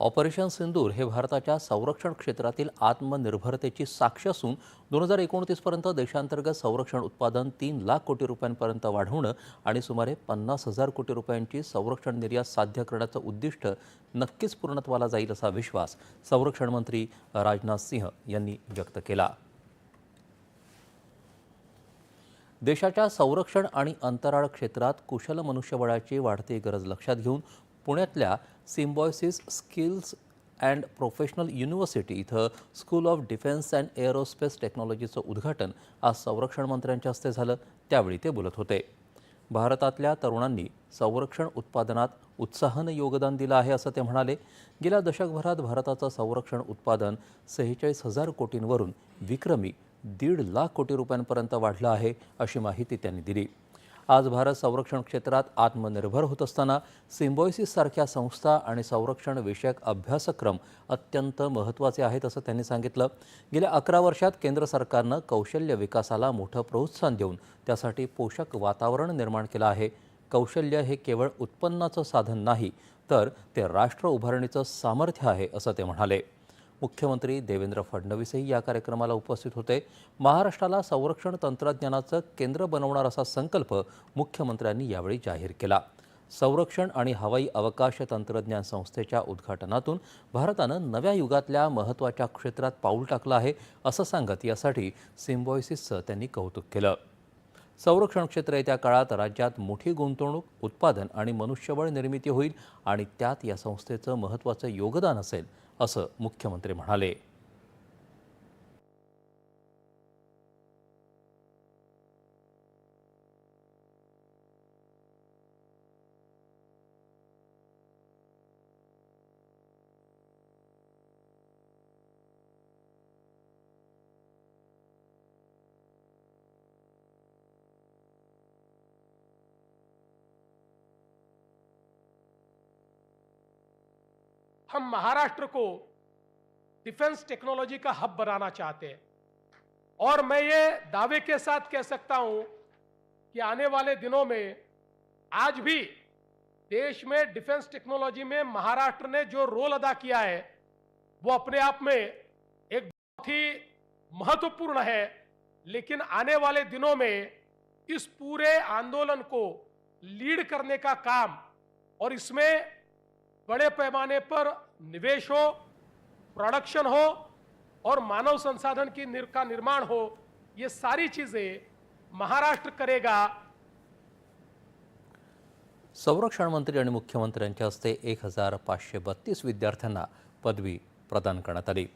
Operation सिंदूर हे भारताच्या संरक्षण क्षेत्रातील आत्मनिर्भरतेची साक्ष असून दोन हजार एकोणतीसपर्यंत देशांतर्गत संरक्षण उत्पादन तीन लाख कोटी रुपयांपर्यंत वाढवणं आणि सुमारे पन्नास हजार कोटी रुपयांची संरक्षण निर्यात साध्य करण्याचं उद्दिष्ट नक्कीच पूर्णत्वाला जाईल असा विश्वास संरक्षण मंत्री राजनाथ सिंह यांनी व्यक्त केला. देशाच्या संरक्षण आणि अंतराळ क्षेत्रात कुशल मनुष्यबळाची वाढती गरज लक्षात घेऊन पुण्यातल्या Symbiosis skills and professional university इथं school of defence and aerospace टेक्नॉलॉजीचं उद्घाटन आज संरक्षण मंत्र्यांच्या हस्ते झालं. त्यावेळी ते बोलत होते. भारतातल्या तरुणांनी संरक्षण उत्पादनात उत्साहानं योगदान दिलं आहे असं ते म्हणाले. गेल्या दशकभरात भारताचं संरक्षण उत्पादन सेहेचाळीस हजार कोटींवरून विक्रमी दीड लाख कोटी रुपयांपर्यंत वाढलं आहे अशी माहिती त्यांनी दिली. आज भारत संरक्षण क्षेत्रात आत्मनिर्भर होत असताना सिम्बॉयसिससारख्या संस्था आणि संरक्षण विषयक अभ्यासक्रम अत्यंत महत्त्वाचे आहेत असं त्यांनी सांगितलं. गेल्या अकरा वर्षात केंद्र सरकारनं कौशल्य विकासाला मोठं प्रोत्साहन देऊन त्यासाठी पोषक वातावरण निर्माण केलं आहे. कौशल्य हे केवळ उत्पन्नाचं साधन नाही तर ते राष्ट्र उभारणीचं सामर्थ्य आहे असं ते म्हणाले. मुख्यमंत्री देवेंद्र फडणवीसही या कार्यक्रमाला उपस्थित होते. महाराष्ट्राला संरक्षण तंत्रज्ञानाचं केंद्र बनवणार असा संकल्प मुख्यमंत्र्यांनी यावेळी जाहीर केला. संरक्षण आणि हवाई अवकाश तंत्रज्ञान संस्थेच्या उद्घाटनातून भारतानं नव्या युगातल्या महत्त्वाच्या क्षेत्रात पाऊल टाकलं आहे असं सांगत यासाठी सिम्बॉयसिसचं त्यांनी कौतुक केलं. संरक्षण क्षेत्र येत्या काळात राज्यात मोठी गुंतवणूक उत्पादन आणि मनुष्यबळ निर्मिती होईल आणि त्यात या संस्थेचं महत्त्वाचं योगदान असेल असं मुख्यमंत्री म्हणाले. हम महाराष्ट्र को डिफेंस टेक्नोलॉजी का हब बनाना चाहते हैं। और मैं ये दावे के साथ कह सकता हूँ कि आने वाले दिनों में आज भी देश में डिफेंस टेक्नोलॉजी में महाराष्ट्र ने जो रोल अदा किया है, वो अपने आप में एक बहुत ही महत्वपूर्ण है। लेकिन आने वाले दिनों में इस पूरे आंदोलन को लीड करने का काम और इसमें बड़े पैमाने पर निवेश हो प्रोडक्शन हो और मानव संसाधन की निर, का निर्माण हो ये सारी चीजें महाराष्ट्र करेगा। संरक्षण मंत्री आणि मुख्यमंत्र्यांच्या हस्ते एक हजार पाचशे बत्तीस विद्यार्थ्यांना पदवी प्रदान करण्यात आली.